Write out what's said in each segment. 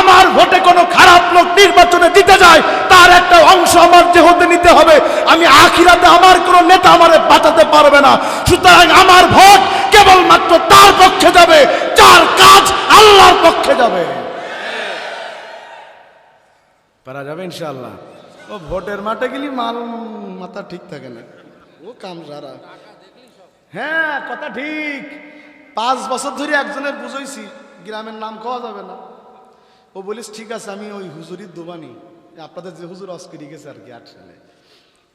আমার ভোটে কোনো খারাপ লোক নির্বাচনে দিতে যায়, তার একটা অংশ আমার দেহতে নিতে হবে। আমি আখিরাতে আমার কোনো নেতা আমারে বাঁচাতে পারবে না। সুতরাং আমার ভোট কেবলমাত্র তার পক্ষে যাবে, যার কাজ আল্লাহর পক্ষে যাবে। পারা যাবে ইনশাআল্লাহ। ও ভোটের মাঠে গেলি মাল মাথা ঠিক থাকে না। ও কাম সারা হ্যাঁ কথা ঠিক। পাঁচ বছর ধরে একজনের বুঝাইছি, গ্রামের নাম খাওয়া যাবে না। ও বলিস ঠিক আছে আমি ওই হুজুরির দোবানি। আপনাদের যে হুজুর অস্করি গেছে আর কি আট সালে।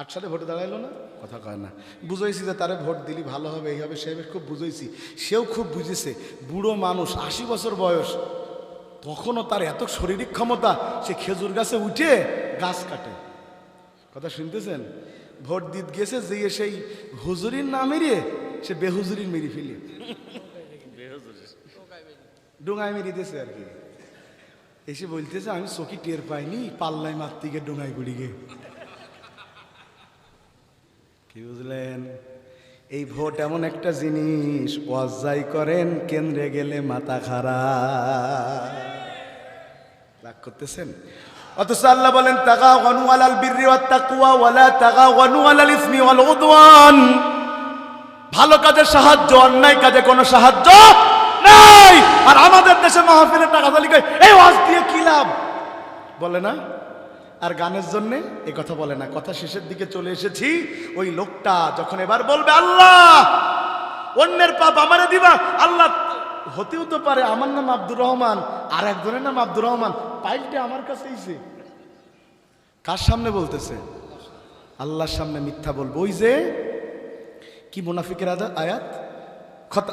আট সালে ভোটে দাঁড়াইলো না? কথা কয় না। বুঝাইছি যে তারে ভোট দিলি ভালো হবে এই হবে সে খুব বুঝাইছি। সেও খুব বুঝেছে বুড়ো মানুষ আশি বছর বয়স তখনও তার এত শারীরিক ক্ষমতা সে খেজুর গাছে উঠে গাছ কাটে। কথা শুনতেছেন? ভোট দিত গেছে যে সেই হুজুরির না মেরিয়ে সে বেহুজুরির মেরি ফেলি। ডোঙায় মেরি দিয়েছে আর কি। এসে বলতেছে, আমি চকি টের পাইনি পাল্লাই মারতে গিয়ে ডোঙায় গুড়ি গে কি বুঝলেন? এই ভোট এমন একটা জিনিস ওয়াজাই করেন, কেন্দ্রে গেলে মাথা খারাপ। রাগ করতেছেন? অথচ আল্লাহ বলেন তাগা গনু আলাল বিররি ওয়াত তাকওয়া ওয়ালা তাগা গনু ইসমি ওয়াল উদওয়ান। ভালো কাজের সাহায্য, অন্যায় কাজে কোনো সাহায্য নাই। আর আমাদের দেশে মাহফিলে টাকা তালি কয় এই ওয়াজ দিয়ে কি লাভ? বলে না? আর গানের জন্য এই কথা বলে না। কথা শেষের দিকে চলে এসেছি। ওই লোকটা যখন এবার বলবে, আল্লাহ, অন্যের পাপ আমারে দিবা। আল্লাহ, হতেও তো পারে আমার নাম আব্দুর রহমান, আর একজনের নাম আব্দুর রহমান। পাইলটা আমার কাছে এসে কার সামনে বলতেছে? আল্লাহর সামনে মিথ্যা বলব। ওই যে, কি মুনাফিকের আয়াত? খতা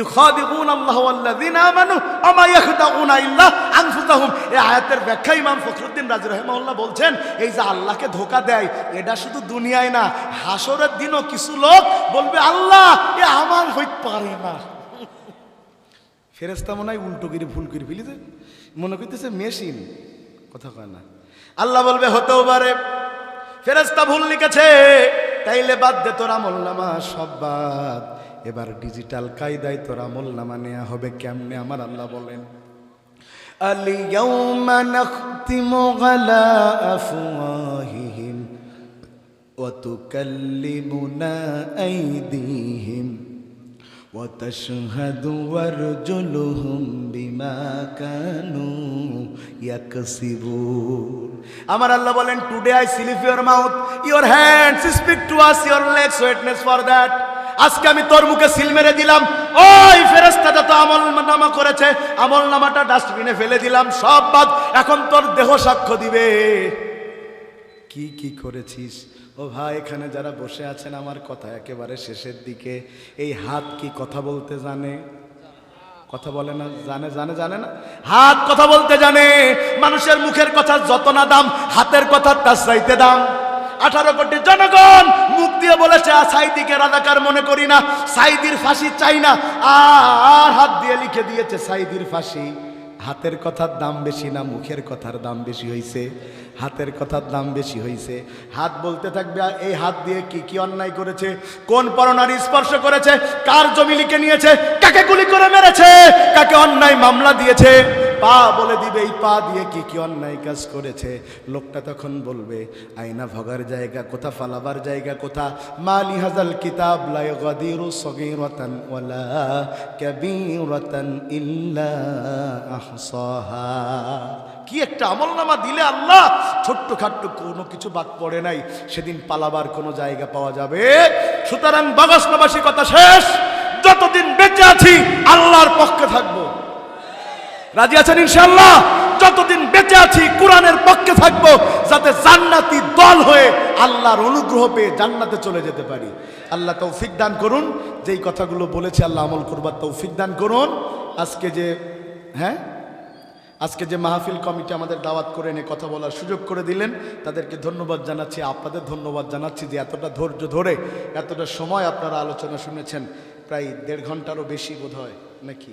ইউখাদিউন আল্লাহ ওয়াল্লাযিনা আমানু আমা ইয়াখদাউনা ইল্লা আনফুসাহুম। এই আয়াতের ব্যাখ্যা ইমাম ফখরুদ্দিন রাজি রাহিমাহুল্লাহ বলছেন, এই যে আল্লাহকে ধোকা দেয়, এটা শুধু দুনিয়ায় না, হাসরের দিনও কিছু লোক বলবে, আল্লাহ, এ আমার হইতে পারে না। ফেরেস্তা মনে হয় উল্টো করে ভুল করে ফেলি যে মনে করতেছে মেশিন। কথা কয় না। আল্লাহ বলবে, হতেও পারে। ফেরেস্তা ভুল লিখেছে। তাইলে বাদ দে তোর আমল নামা সব বাদ এবার ডিজিটাল কায়দায় তোর আমল নামা নেওয়া হবে কেমনে আমার আল্লাহ বলেন اليوم نختم على أفواههم وتكلمنا أيديهم وتشهد أرجلهم بما كانوا يكسبون আমার আল্লাহ বলেন today I seal your mouth your hands speak to us your legs witness for that আজকে আমি তোর মুখে সিল মেরে দিলাম ওই ফেরেস্তা যত আমল নামা করেছে আমল নামাটা ডাস্টবিনে ফেলে দিলাম সব বাদ এখন তোর দেহ সাক্ষ্য দিবে কি কি করেছিস ও ভাই এখানে যারা বসে আছেন আমার কথা একেবারে শেষের দিকে। এই হাত কি কথা বলতে জানে? কথা বলে না? জানে জানে জানে না? হাত কথা বলতে জানে। মানুষের মুখের কথা যত না দাম হাতের কথা তার চাইতে দাম। আঠারো কোটি জনগণ মুখ দিয়ে বলেছে "আ, সাইদিকে রাজাকার মনে করি না সাইদির ফাঁসি চাই না। আর হাত দিয়ে লিখে দিয়েছে সাইদির ফাঁসি। হাতের কথার দাম বেশি না মুখের কথার দাম বেশি হয়েছে হাতের কথার দাম বেশি হয়েছে হাত বলতে থাকবে, এই হাত দিয়ে কি কি অন্যায় করেছে? কোন পরনারী স্পর্শ করেছে? কার জমি লিখে নিয়েছে? কাকে গুলি করে মেরেছে? কাকে অন্যায় মামলা দিয়েছে? পা বলে দিবে, এই পা দিয়ে কি কি অন্যায় কাজ করেছে? লোকটা তখন বলবে, আয়না ভগার জায়গা কোথা, ফালাবার জায়গা কোথা? মালি হাজাল কিতাব লা ইয়াগাদিরু সগীরাতান ওয়ালা কাবীরাতান ইল্লা আহসাহা। কি একটা আমলনামা দিলে আল্লাহ! ছোট্ট খাট্ট কোনো কিছু বাদ পড়ে নাই। সেদিন পালাবার কোনো জায়গা পাওয়া যাবে? সুতরাং বাগসনবাসী কথা শেষ। যতদিন বেঁচে আছি, আল্লাহর পক্ষে থাকব। রাজি আছেন ইনশাল্লাহ যতদিন বেঁচে আছি, কোরআনের পক্ষে থাকব, যাতে জান্নাতি দল হয়ে আল্লাহর অনুগ্রহ পেয়ে জান্নাতে চলে যেতে পারি। আল্লাহ তৌফিক দান করুন। যেই কথাগুলো বলেছে, আল্লাহ আমল করবার তৌফিক দান করুন। আজকে যে হ্যাঁ? আজকে যে মাহফিল কমিটি আমাদের দাওয়াত করে এনে কথা বলার সুযোগ করে দিলেন, তাদেরকে ধন্যবাদ জানাচ্ছি, আপনাদের ধন্যবাদ জানাচ্ছি যে এতটা ধৈর্য ধরে, এতটা সময় আপনারা আলোচনা শুনেছেন। প্রায় দেড় ঘন্টারও বেশি বোধ হয় নাকি?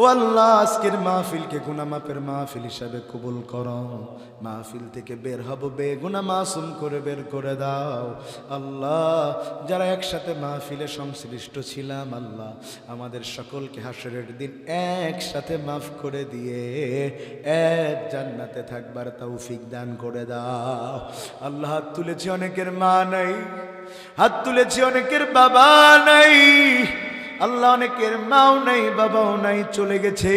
ও আল্লাহ, আজকের মাহফিলকে গুনা মাপের মাহফিল হিসাবে কবুল করো। মাহফিল থেকে বের হব, বেগুনা মাসুম করে বের করে দাও। আল্লাহ, যারা একসাথে মাহফিলে সংশ্লিষ্ট ছিলাম, আল্লাহ আমাদের সকলকে হাসরের দিন একসাথে মাফ করে দিয়ে এক জান্নাতে থাকবার তৌফিক দান করে দাও। আল্লাহ, হাত তুলেছি অনেকের মা নাই, হাত তুলেছি অনেকের বাবা নাই। আল্লাহ অনেকের মাও নাই, বাবাও নাই, চলে গেছে।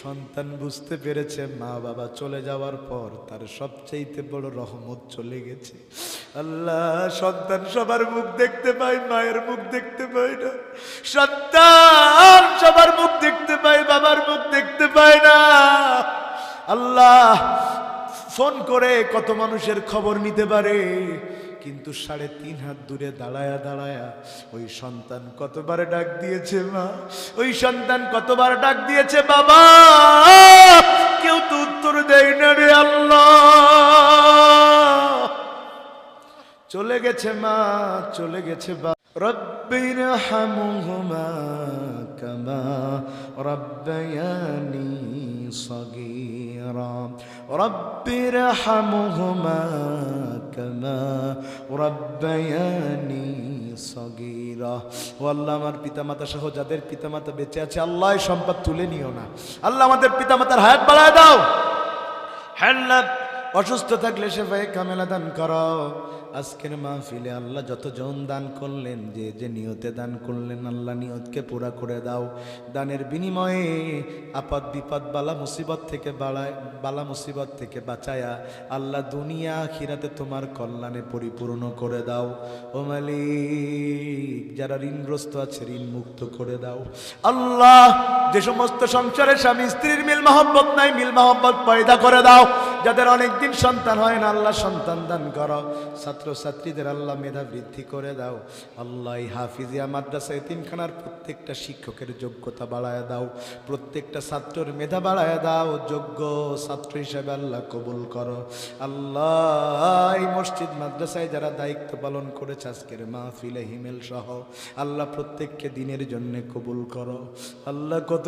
সন্তান বুঝতে পেরেছে, মা বাবা চলে যাওয়ার পর তার সবচাইতে বড় রহমত চলে গেছে। আল্লাহ সন্তান সবার মুখ দেখতে পাই মায়ের মুখ দেখতে পায় না। সন্তান সবার মুখ দেখতে পাই বাবার মুখ দেখতে পায় না। আল্লাহ ফোন করে কত মানুষের খবর নিতে পারে। কিন্তু সাড়ে তিন হাত দূরে দাঁড়ায়া দাঁড়ায়া ওই সন্তান কতবার ডাক দিয়েছে মা? ওই সন্তান কতবার ডাক দিয়েছে, বাবা, কেউ তো উত্তর দেয় না রে আল্লাহ। চলে গেছে মা, চলে গেছে বা রব্বির হামুহুমা কামা রব্বায়ানি সগীরা। রব্বির হামুহুমা কামা রব্বায়ানি সগীরা আল্লাহ, আমার পিতামাতা সহ যাদের পিতামাতা বেঁচে আছে আল্লাহ সম্পদ তুলে নিও না। আল্লাহ, আমাদের পিতামাতার হায়াত বাড়ায় দাও। হ্যাঁ অসুস্থ থাকলে সে ভাই কামেলা দান করো। আজকের মাহফিলে আল্লাহ যতজন দান করলেন, যে যে নিয়তে দান করলেন, আল্লাহ নিয়তকে পুরা করে দাও। দানের বিনিময়ে আপদ বিপদ বালা মুসিবত থেকে বাড়ায়, বালা মুসিবত থেকে বাঁচায়া আল্লাহ দুনিয়া খিরাতে তোমার কল্যাণে পরিপূর্ণ করে দাও। ও মালিক, যারা ঋণগ্রস্ত আছে, ঋণ মুক্ত করে দাও। আল্লাহ, যে সমস্ত সংসারে স্বামী স্ত্রীর মিল মহব্বত নাই, মিল মহব্বত পয়দা করে দাও। যাদের অনেকদিন সন্তান হয় না, আল্লাহ সন্তান দান করো। ছাত্র ছাত্রীদের আল্লাহ মেধা বৃদ্ধি করে দাও। আল্লাহ হাফিজিয়া মাদ্রাসা এতিমখানার প্রত্যেকটা শিক্ষকের যোগ্যতা বাড়ায় দাও। প্রত্যেকটা ছাত্রের মেধা বাড়ায় দাও। যোগ্য ছাত্র হিসেবে আল্লাহ কবুল করো। আল্লাহ এই মসজিদ মাদ্রাসায় যারা দায়িত্ব পালন করেছে, আজকের মাহফিলে হিমেল সহ, আল্লাহ প্রত্যেককে দিনের জন্য কবুল করো। আল্লাহ কত